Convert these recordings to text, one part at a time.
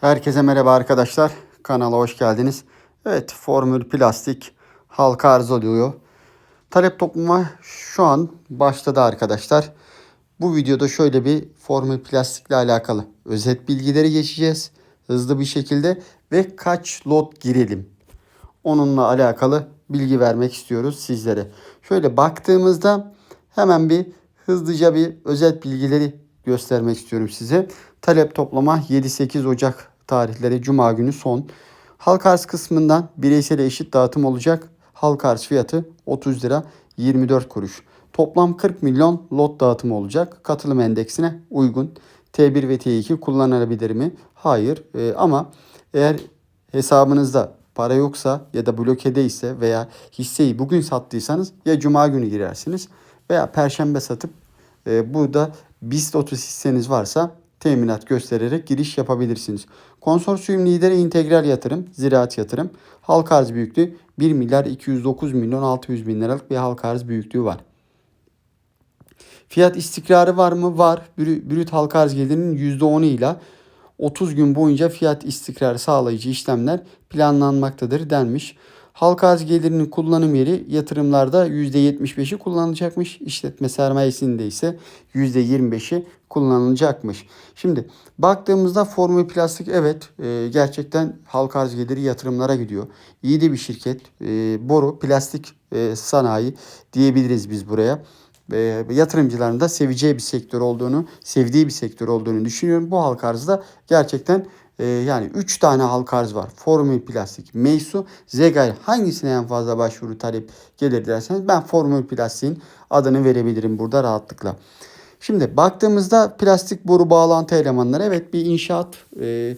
Herkese merhaba arkadaşlar. Kanala hoş geldiniz. Evet formül plastik halka arz oluyor. Talep topluma şu an başladı arkadaşlar. Bu videoda şöyle bir formül plastikle alakalı özet bilgileri geçeceğiz. Hızlı bir şekilde ve kaç lot girelim. Onunla alakalı bilgi vermek istiyoruz sizlere. Şöyle baktığımızda hemen bir hızlıca bir özet bilgileri göstermek istiyorum size. Talep toplama 7-8 Ocak tarihleri Cuma günü son. Halk arz kısmından bireysel eşit dağıtım olacak. Halk arz fiyatı 30 lira 24 kuruş. Toplam 40 milyon lot dağıtımı olacak. Katılım endeksine uygun. T1 ve T2 kullanılabilir mi? Hayır. Ee, ama eğer hesabınızda para yoksa ya da blokede ise veya hisseyi bugün sattıysanız ya cuma günü girersiniz veya perşembe satıp e, burada BIST 30 hisseniz varsa teminat göstererek giriş yapabilirsiniz. Konsorsiyum lideri integral yatırım, ziraat yatırım. Halk arz büyüklüğü 1 milyar 209 milyon 600 bin liralık bir halk arz büyüklüğü var. Fiyat istikrarı var mı? Var. Brü- Brüt halka arz gelirinin %10'u ile 30 gün boyunca fiyat istikrarı sağlayıcı işlemler planlanmaktadır denmiş. Halka arz gelirinin kullanım yeri yatırımlarda %75'i kullanılacakmış. İşletme sermayesinde ise %25'i kullanılacakmış. Şimdi baktığımızda Formül Plastik evet e, gerçekten halka arz geliri yatırımlara gidiyor. İyi de bir şirket. E, boru, plastik e, sanayi diyebiliriz biz buraya e, yatırımcıların da seveceği bir sektör olduğunu, sevdiği bir sektör olduğunu düşünüyorum. Bu halka arzda gerçekten e, yani 3 tane halka arz var. Formül Plastik, Meysu, Zegay hangisine en fazla başvuru talep gelir derseniz ben Formül Plastik'in adını verebilirim burada rahatlıkla. Şimdi baktığımızda plastik boru bağlantı elemanları evet bir inşaat e,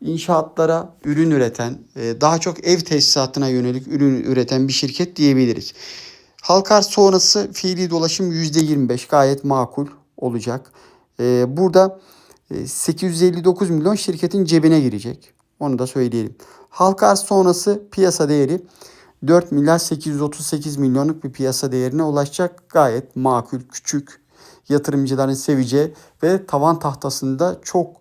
inşaatlara ürün üreten, e, daha çok ev tesisatına yönelik ürün üreten bir şirket diyebiliriz. Halk arz sonrası fiili dolaşım %25 gayet makul olacak. Ee, burada 859 milyon şirketin cebine girecek. Onu da söyleyelim. Halk arz sonrası piyasa değeri 4 milyar 838 milyonluk bir piyasa değerine ulaşacak. Gayet makul, küçük, yatırımcıların seveceği ve tavan tahtasında çok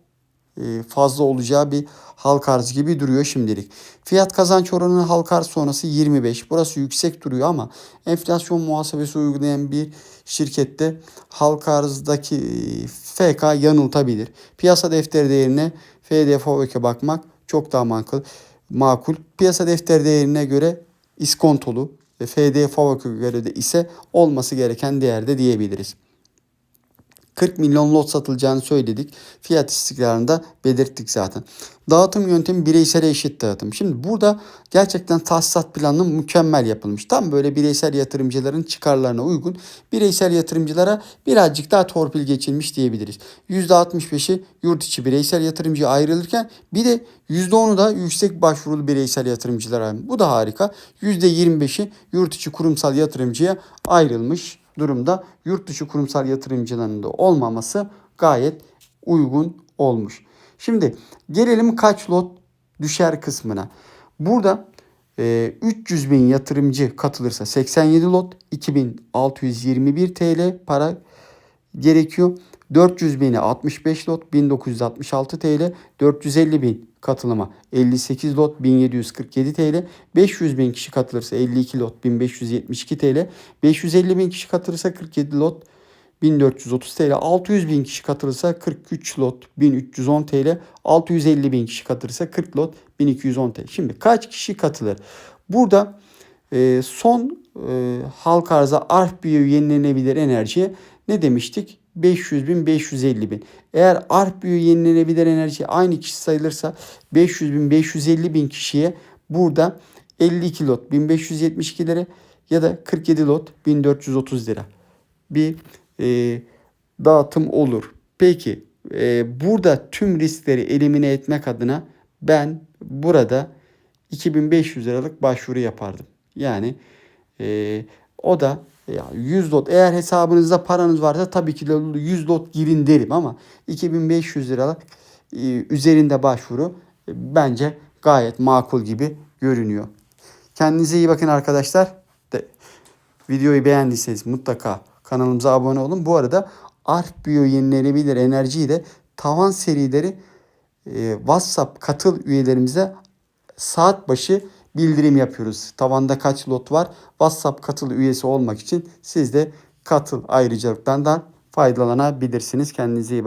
fazla olacağı bir halk arz gibi duruyor şimdilik. Fiyat kazanç oranı halk arz sonrası 25. Burası yüksek duruyor ama enflasyon muhasebesi uygulayan bir şirkette halk arzdaki e, FK yanıltabilir. Piyasa defteri değerine FDFO'ya bakmak çok daha makul. makul. Piyasa defteri değerine göre iskontolu ve FDFO'ya göre de ise olması gereken değerde diyebiliriz. 40 milyon lot satılacağını söyledik. Fiyat istikrarını belirttik zaten. Dağıtım yöntemi bireysel eşit dağıtım. Şimdi burada gerçekten tahsisat planı mükemmel yapılmış. Tam böyle bireysel yatırımcıların çıkarlarına uygun. Bireysel yatırımcılara birazcık daha torpil geçilmiş diyebiliriz. %65'i yurt içi bireysel yatırımcıya ayrılırken bir de %10'u da yüksek başvurulu bireysel yatırımcılara. Bu da harika. %25'i yurt içi kurumsal yatırımcıya ayrılmış durumda yurt dışı kurumsal yatırımcıların da olmaması gayet uygun olmuş. Şimdi gelelim kaç lot düşer kısmına. Burada e, 300 bin yatırımcı katılırsa 87 lot 2621 TL para gerekiyor. 400 bini 65 lot 1966 TL. 450 bin katılıma 58 lot 1747 TL. 500 bin kişi katılırsa 52 lot 1572 TL. 550 bin kişi katılırsa 47 lot 1430 TL. 600 bin kişi katılırsa 43 lot 1310 TL. 650 bin kişi katılırsa 40 lot 1210 TL. Şimdi kaç kişi katılır? Burada e, son e, halk arza arf biyo yenilenebilir enerjiye ne demiştik? 500 bin 550 bin. Eğer ARP büyü yenilenebilir enerji aynı kişi sayılırsa 500 bin 550 bin kişiye burada 52 lot 1572 lira ya da 47 lot 1430 lira bir e, dağıtım olur. Peki e, burada tüm riskleri elimine etmek adına ben burada 2500 liralık başvuru yapardım. Yani e, o da 100 lot eğer hesabınızda paranız varsa tabii ki 100 lot girin derim ama 2500 liralık e, üzerinde başvuru e, bence gayet makul gibi görünüyor. Kendinize iyi bakın arkadaşlar. De, videoyu beğendiyseniz mutlaka kanalımıza abone olun. Bu arada Arp Bio yenilenebilir enerjiyi de tavan serileri e, WhatsApp katıl üyelerimize saat başı bildirim yapıyoruz. Tavanda kaç lot var? WhatsApp katıl üyesi olmak için siz de katıl ayrıcalıklardan faydalanabilirsiniz. Kendinize iyi bakın.